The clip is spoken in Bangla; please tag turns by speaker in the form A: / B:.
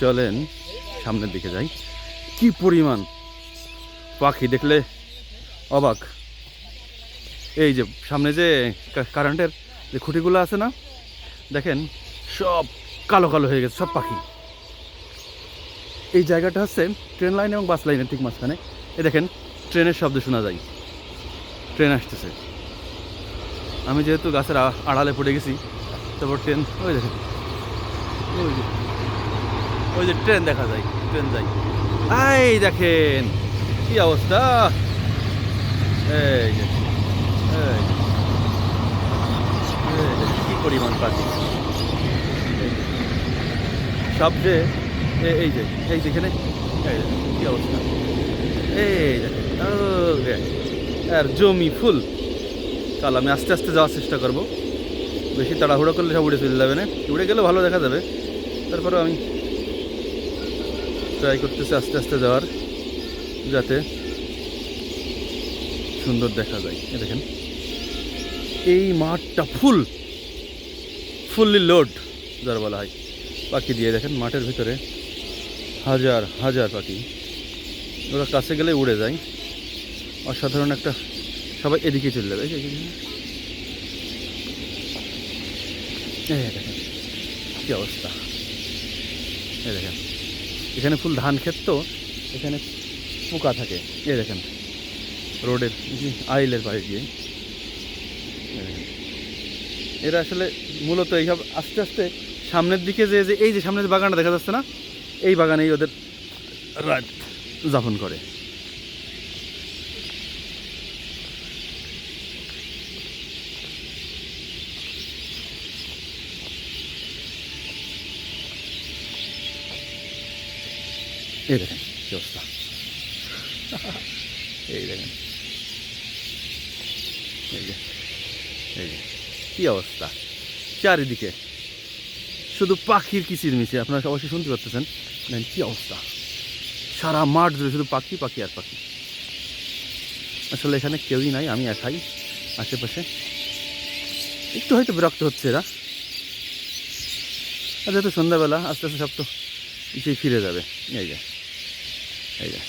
A: চলেন, সামনের দিকে যাই। কি পরিমাণ পাখি দেখলে অবাক। এই যে সামনে যে কারেন্টের যে খুঁটিগুলো আছে না, দেখেন, সব কালো কালো হয়ে গেছে, সব পাখি। এই জায়গাটা হচ্ছে ট্রেন লাইন এবং বাস লাইনের ঠিক মাঝখানে। এ দেখেন, ট্রেনের শব্দ শোনা যায়। ট্রেন আসতেছে। আমি যেহেতু গাছের আড়ালে পড়ে গেছি, তারপর ট্রেন, ওই দেখেন। ওই ওই যে ট্রেন দেখা যায়, ট্রেন যায়। এই দেখেন, কি অবস্থা? এই কি পরিমাণ পাখি এই যে। সব যে, এ- এই যে, এই যেখানে কি অবস্থা? এই দেখেন আর জমি ফুল। কাল আমি আস্তে আস্তে যাওয়ার চেষ্টা করব। বেশি তাড়াহুড়ো করলে সব উড়ে চলে যাবে না? উড়ে গেলে ভালো দেখা যাবে। তারপরে আমি ট্রাই করতেছি আস্তে আস্তে যাওয়ার, যাতে সুন্দর দেখা যায়। এ দেখেন। এই মাঠটা ফুল, ফুললি লোড, যার বলা হয়। পাখি দিয়ে দেখেন, মাঠের ভিতরে হাজার হাজার পাখি। ওরা কাছে গেলে উড়ে যায়। অসাধারণ একটা, সবাই এদিকে চলে যাবে। দেখেন, কি অবস্থা। দেখেন। এখানে ফুল ধান ক্ষেত তো, এখানে পোকা থাকে। এ দেখেন, রোডের আইলের পাশে গিয়ে। এরা আসলে মূলত এইসব আস্তে আস্তে সামনের দিকে যে যে এই যে সামনের বাগানটা দেখা যাচ্ছে না, এই বাগানেই ওদের রাত যাপন করে। এই দেখেন কি অবস্থা এই দেখেন এই কি অবস্থা চারিদিকে শুধু পাখির কিচির মিচি আপনারা অবশ্যই শুনতে পাচ্ছেন? দেখেন কি অবস্থা? সারা মাঠ জুড়ে শুধু পাখি পাখি আর পাখি। আসলে এখানে কেউই নাই, আমি একাই আশেপাশে। একটু হয়তো বিরক্ত হচ্ছে এরা। আর যেহেতু সন্ধ্যাবেলা আস্তে আস্তে সব তো ফিরে যাবে। এই যে। এই যে